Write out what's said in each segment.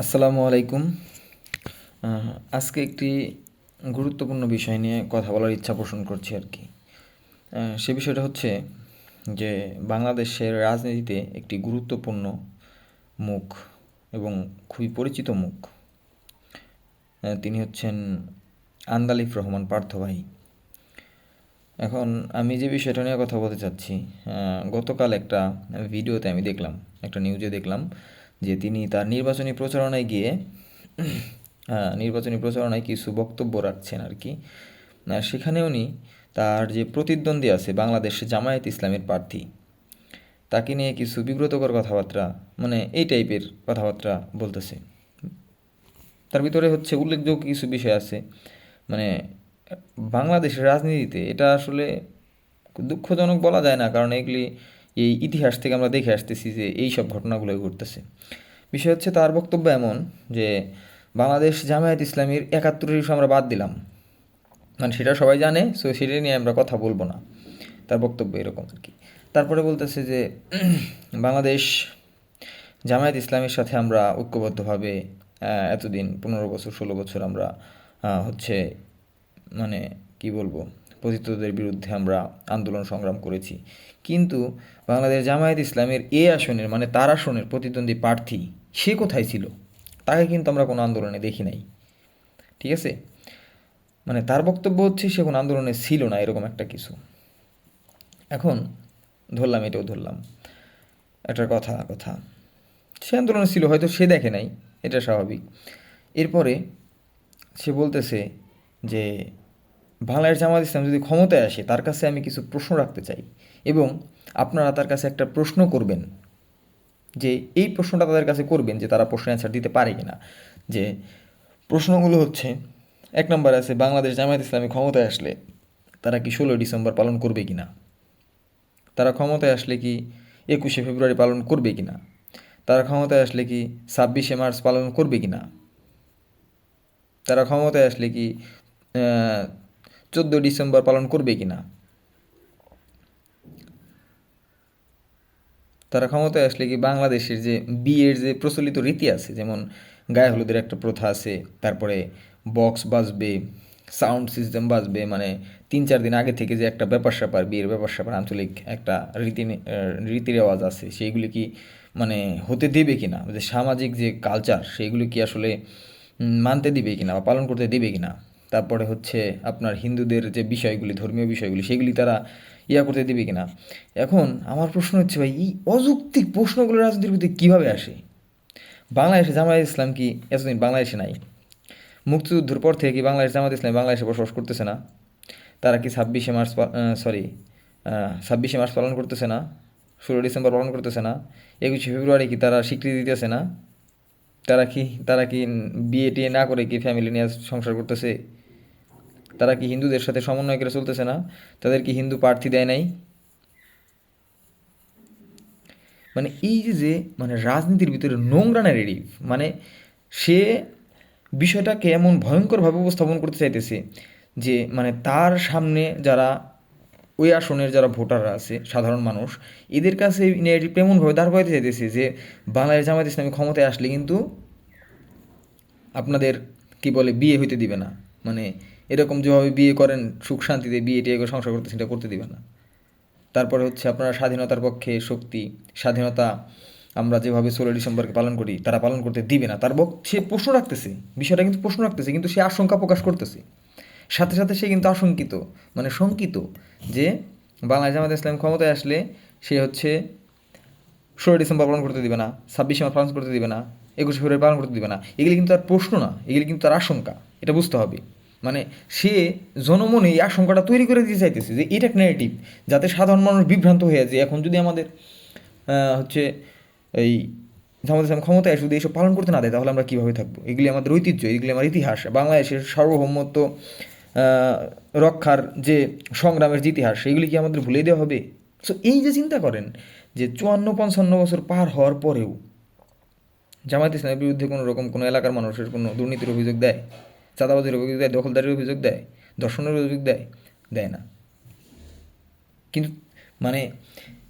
আসসালামু আলাইকুম। আজকে একটি গুরুত্বপূর্ণ বিষয় নিয়ে কথা বলার ইচ্ছা পোষণ করছি আর কি। সে বিষয়টা হচ্ছে যে বাংলাদেশের রাজনীতিতে একটি গুরুত্বপূর্ণ মুখ এবং খুবই পরিচিত মুখ। তিনি হচ্ছেন আন্দালিফ রহমান পার্থ ভাই এখন আমি যে বিষয়টা নিয়ে কথা বলতে চাচ্ছি গতকাল একটা ভিডিওতে আমি দেখলাম, একটা নিউজে দেখলাম যে তিনি তার নির্বাচনী প্রচারণায় গিয়ে নির্বাচনী প্রচারণায় কিছু বক্তব্য রাখছেন আর কি। সেখানে উনি তার যে প্রতিদ্বন্দ্বী আছে বাংলাদেশ জামায়াত ইসলামের প্রার্থী, তাকে নিয়ে কিছু বিব্রতকর কথাবার্তা মানে এই টাইপের কথাবার্তা বলতেছে। তার ভিতরে হচ্ছে উল্লেখযোগ্য কিছু বিষয় আছে। মানে বাংলাদেশের রাজনীতিতে এটা আসলে দুঃখজনক বলা যায় না, কারণ এগুলি এই ইতিহাস থেকে আমরা দেখে আসতেছি যে এই সব ঘটনাগুলো ঘটতেছে। বিষয় হচ্ছে তার বক্তব্য এমন যে বাংলাদেশ জামায়াত ইসলামীর একাত্তরের ইস্যু আমরা বাদ দিলাম। মানে সেটা সবাই জানে সো সেটা নিয়ে আমরা কথা বলব না। তার বক্তব্য এরকম আর কি। তারপরে বলতেছে যে বাংলাদেশ জামায়াত ইসলামের সাথে আমরা ঐক্যবদ্ধভাবে এতদিন পনেরো বছর, ষোলো বছর আমরা হচ্ছে মানে কি বলব? পতিতদের বিরুদ্ধে আমরা আন্দোলন সংগ্রাম করেছি। কিন্তু বাংলাদেশ জামায়াত ইসলামের এ আসনের মানে তার আসনের প্রতিদ্বন্দ্বী প্রার্থী সে কোথায় ছিল? তাকে কিন্তু আমরা কোনো আন্দোলনে দেখি নাই। ঠিক আছে? মানে তার বক্তব্য হচ্ছে সে কোনো আন্দোলনে ছিল না, এরকম একটা কিছু। এখন ধরলাম, এটাও ধরলাম। একটা কথা কথা। সে আন্দোলনে ছিল, হয়তো সে দেখে নাই, এটা স্বাভাবিক। এরপরে সে বলতেছে যে বাংলাদেশ জামাত ইসলাম যদি ক্ষমতায় আসে, তার কাছে আমি কিছু প্রশ্ন রাখতে চাই। এবং আপনারা তার কাছে একটা প্রশ্ন করবেন যে, এই প্রশ্নটা তাদের কাছে করবেন যে, তারা প্রশ্ন অ্যান্সার দিতে পারে কিনা। যে, প্রশ্নগুলো হচ্ছে, এক নম্বর আছে, বাংলাদেশ জামায়াত ইসলামী ক্ষমতায় আসলে তারা কি ষোলোই ডিসেম্বর পালন করবে কিনা? তারা ক্ষমতায় আসলে কি একুশে ফেব্রুয়ারি পালন করবে কিনা? তারা ক্ষমতায় আসলে কি ছাব্বিশে মার্চ পালন করবে কিনা? তারা ক্ষমতায় আসলে কি চোদ্দ ডিসেম্বর পালন করবে কিনা? তারা ক্ষমতায় আসলে কি বাংলাদেশের যে বিয়ের যে প্রচলিত রীতি আছে, যেমন গায়ে হলুদের একটা প্রথা আছে, তারপরে বক্স বাজবে, সাউন্ড সিস্টেম বাজবে মানে তিন চার দিন আগে থেকে যে একটা ব্যাপার স্যাপার বিয়ের ব্যাপার স্যাপার আঞ্চলিক একটা রীতি রীতি রেওয়াজ আছে, সেইগুলি কি মানে হতে দেবে কিনা? যে সামাজিক যে কালচার সেইগুলি কি আসলে মানতে দিবে কিনা বা পালন করতে দিবে কিনা? তারপরে হচ্ছে আপনার হিন্দুদের যে বিষয়গুলি, ধর্মীয় বিষয়গুলি, সেগুলি তারা ইয়া করতে দিবে কিনা? এখন আমার প্রশ্ন হচ্ছে ভাই, এই অযৌক্তিক প্রশ্নগুলো রাজনীতির প্রতি কীভাবে আসে? বাংলাদেশে জামায়াত ইসলাম কি এতদিন বাংলাদেশে নাই? মুক্তিযুদ্ধের পর থেকে কি বাংলাদেশ জামাত ইসলাম বাংলাদেশে বসবাস করতেছে না? তারা কি ছাব্বিশে মার্চ সরি ছাব্বিশে মার্চ পালন করতেছে না? ষোলো ডিসেম্বর পালন করতেছে না? একুশে ফেব্রুয়ারি কি তারা স্বীকৃতি দিতেছে না? তারা কি তারা কি বিয়ে টিয়ে না করে কি ফ্যামিলি নিয়ে সংসার করতেছে? তারা কি হিন্দুদের সাথে সমন্বয় করে চলতেছে না? তাদের কি হিন্দু প্রার্থী দেয় নাই? মানে এই যে মানে রাজনীতির ভিতরে নোংরা ন্যারেটিভ মানে সে বিষয়টাকে এমন ভয়ঙ্করভাবে উপস্থাপন করতে চাইতেছে যে মানে তার সামনে যারা ওই আসনের যারা ভোটাররা আছে, সাধারণ মানুষ, এদের কাছে এই ন্যারেটিভটা এমনভাবে দাঁড় করাতে চাইতেছে যে, বাংলাদেশ জামায়াত ইসলামী ক্ষমতায় আসলে কিন্তু আপনাদের, কি বলে, বিয়ে হইতে দিবে না। মানে এরকম যেভাবে বিয়ে করেন, সুখ শান্তিতে বিয়ে টিয়ে সংসার করতে সেটা করতে দিবে না। তারপরে হচ্ছে আপনারা স্বাধীনতার পক্ষে শক্তি, স্বাধীনতা আমরা যেভাবে ষোলোই ডিসেম্বরকে পালন করি, তারা পালন করতে দিবে না। তার সে প্রশ্ন রাখতেছে, বিষয়টা কিন্তু প্রশ্ন রাখতেছে, কিন্তু সে আশঙ্কা প্রকাশ করতেছে। সাথে সাথে সে কিন্তু আশঙ্কিত মানে শঙ্কিত যে বাংলাদেশ জামাত ইসলাম ক্ষমতায় আসলে সে হচ্ছে ষোলোই ডিসেম্বর পালন করতে দিবে না, ছাব্বিশে মার্চ পালন করতে দিবে না, একুশে ফেব্রুয়ারি পালন করতে দিবে না। এগুলি কিন্তু তার প্রশ্ন না, এগুলি কিন্তু তার আশঙ্কা, এটা বুঝতে হবে। মানে সে জনমনে এই আশঙ্কাটা তৈরি করে দিতে চাইতেছে যে এটা একটা নেগেটিভ যাতে সাধারণ মানুষ বিভ্রান্ত হয়ে যায়। এখন যদি আমাদের হচ্ছে এই জামাত ক্ষমতায় শুধু এইসব পালন করতে না দেয়, তাহলে আমরা কীভাবে থাকব? এগুলি আমাদের ঐতিহ্য, এগুলি আমার ইতিহাস। বাংলাদেশের সার্বভৌমত্ব রক্ষার যে সংগ্রামের যে ইতিহাস, সেগুলি কি আমাদের ভুলে দেওয়া হবে? সো এই যে চিন্তা করেন যে চুয়ান্ন, পঞ্চান্ন বছর পার হওয়ার পরেও জামায়াত ইসলামের বিরুদ্ধে কোনো রকম কোনো এলাকার মানুষের কোনো দুর্নীতির অভিযোগ দেয়? চাঁদাবাজির অভিযোগ দেয়, দখলদারির অভিযোগ দেয় দর্শনের অভিযোগ দেয় দেয় না। কিন্তু মানে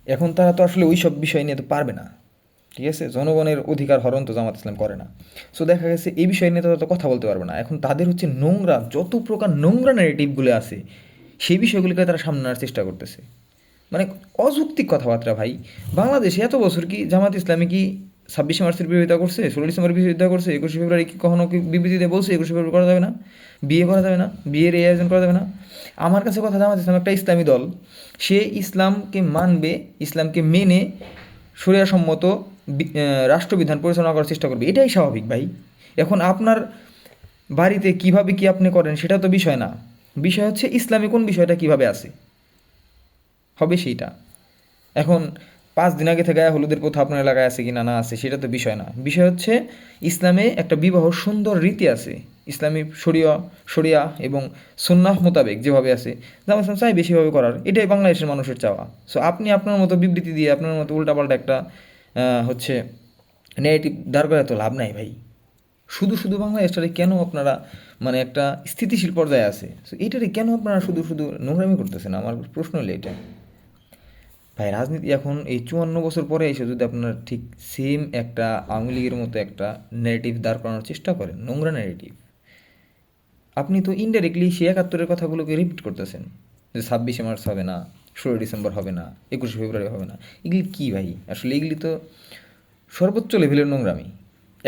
এখন তারা তো আসলে ওই সব বিষয় নিয়ে তো পারবে না। ঠিক আছে? জনগণের অধিকার হরণ তো জামাত ইসলাম করে না। সো দেখা গেছে এই বিষয় নিয়ে তারা তো কথা বলতে পারবে না। এখন তাদের হচ্ছে নোংরা, যত প্রকার নোংরা ন্যারেটিভগুলো আছে, সেই বিষয়গুলিকে তারা সামনে আনার চেষ্টা করতেছে। মানে অযৌক্তিক কথাবার্তা ভাই। বাংলাদেশে এত বছর কি জামাত ইসলামী কি ছাব্বিশে মার্চের বিরোধিতা করছে, ষোলো ডিসেম্বর বিরোধিতা করছে, একুশে ফেব্রুয়ারি কি কখনো কি বিবৃতিতে বলছে, একুশে ফেব্রুয়ারি করা যাবে না, বিয়ে করা যাবে না, বিয়ের এই আয়োজন করা যাবে না। আমার কাছে কথা জামাত ইসলাম একটা ইসলামী দল, সে ইসলামকে মানবে, ইসলামকে মেনে সম্মত রাষ্ট্রবিধান পরিচালনা করার চেষ্টা করবে, এটাই স্বাভাবিক ভাই। এখন আপনার বাড়িতে কীভাবে কি আপনি করেন সেটা তো বিষয় না। বিষয় হচ্ছে ইসলামে কোন বিষয়টা কীভাবে আছে? হবে সেইটা। এখন পাঁচ দিন আগে থেকে হলুদের প্রথা আপনার এলাকায় আছে কি না না আছে, সেটা তো বিষয় না। বিষয় হচ্ছে, ইসলামে একটা বিবাহ সুন্দর রীতি আছে। ইসলামী শরিয়া শরিয়া এবং সুন্নাহ মোতাবেক যেভাবে আছে জামা ইসলাম চাই বেশিভাবে করার। এটাই বাংলাদেশের মানুষের চাওয়া। সো আপনি আপনার মতো বিবৃতি দিয়ে, আপনার মতো উল্টাপাল্টা একটা হচ্ছে নেগেটিভ দাঁড় করে তো লাভ নাই ভাই। শুধু শুধু বাংলাদেশটারে কেন আপনারা মানে একটা স্থিতিশীল পর্যায়ে আছে? সো এইটারে কেন আপনারা শুধু শুধু নোংরামি করতেছেন? আমার প্রশ্ন হলো এটা। ভাই, রাজনীতি এখন এই চুয়ান্ন বছর পরে এসে যদি আপনার ঠিক সেম একটা আওয়ামী লীগের মতো একটা নেগেটিভ দাঁড় করানোর চেষ্টা করেন, নোংরা নেগেটিভ আপনি তো ইনডাইরেক্টলি সেই একাত্তরের কথাগুলোকে রিপিট করতেছেন, যে ছাব্বিশে মার্চ হবে না ষোলো ডিসেম্বর হবে না, একুশে ফেব্রুয়ারি হবে না, এগুলি কী ভাই? আসলে এগুলি তো সর্বোচ্চ লেভেলের নোংরামি।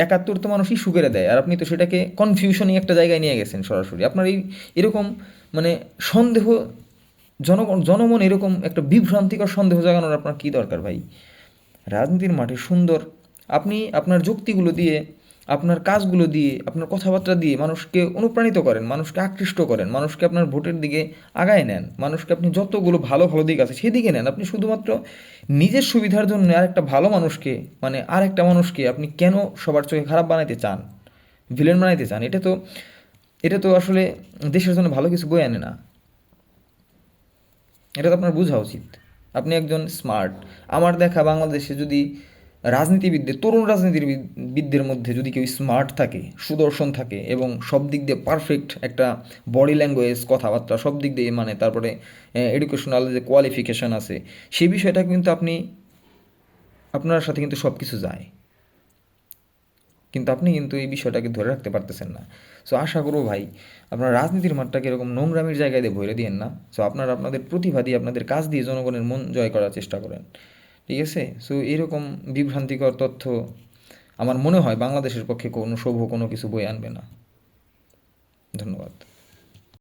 একাত্তর তো মানুষই করে দেয় আর আপনি তো সেটাকে কনফিউশনই একটা জায়গায় নিয়ে গেছেন সরাসরি। আপনার এই এরকম মানে সন্দেহ জনগণ, জনমন এরকম একটা বিভ্রান্তিকর সন্দেহ জাগানোর আপনার কী দরকার ভাই? রাজনীতির মাঠে সুন্দর, আপনি আপনার যুক্তিগুলো দিয়ে, আপনার কাজগুলো দিয়ে, আপনার কথাবার্তা দিয়ে মানুষকে অনুপ্রাণিত করেন, মানুষকে আকৃষ্ট করেন, মানুষকে আপনার ভোটের দিকে আগায় নেন, মানুষকে আপনি যতগুলো ভালো ভালো দিক আছে সেদিকে নেন। আপনি শুধুমাত্র নিজের সুবিধার জন্য আরেকটা ভালো মানুষকে মানে আরেকটা মানুষকে আপনি কেন সবার চোখে খারাপ বানাইতে চান ভিলেন বানাইতে চান, এটা তো এটা তো আসলে দেশের জন্য ভালো কিছু বয়ে আনে না। এটা তো আপনার বোঝা উচিত। আপনি একজন স্মার্ট আমার দেখা বাংলাদেশে যদি রাজনীতিবিদদের তরুণ রাজনীতির রাজনীতিবিদদের মধ্যে যদি কেউ স্মার্ট থাকে, সুদর্শন থাকে এবং সব দিক দিয়ে পারফেক্ট একটা বডি ল্যাঙ্গুয়েজ কথাবার্তা সব দিক দিয়ে মানে তারপরে এডুকেশনাল যে কোয়ালিফিকেশান আছে সেই বিষয়টা কিন্তু আপনি, আপনার সাথে কিন্তু সব কিছু যায়। কিন্তু আপনি কিন্তু এই বিষয়টাকে ধরে রাখতে পারতেছেন না। সো আশা করব ভাই, আপনার রাজনীতির মাঠটাকে এরকম নোংরামির জায়গায় দিয়ে ভরে দিয়েন না। সো আপনারা আপনাদের প্রতিভা দিয়ে আপনাদের কাজ দিয়ে জনগণের মন জয় করার চেষ্টা করেন। ঠিক আছে? সো এরকম বিভ্রান্তিকর তথ্য আমার মনে হয় বাংলাদেশের পক্ষে কোনো শুভ কোনো কিছু বই আনবে না। ধন্যবাদ।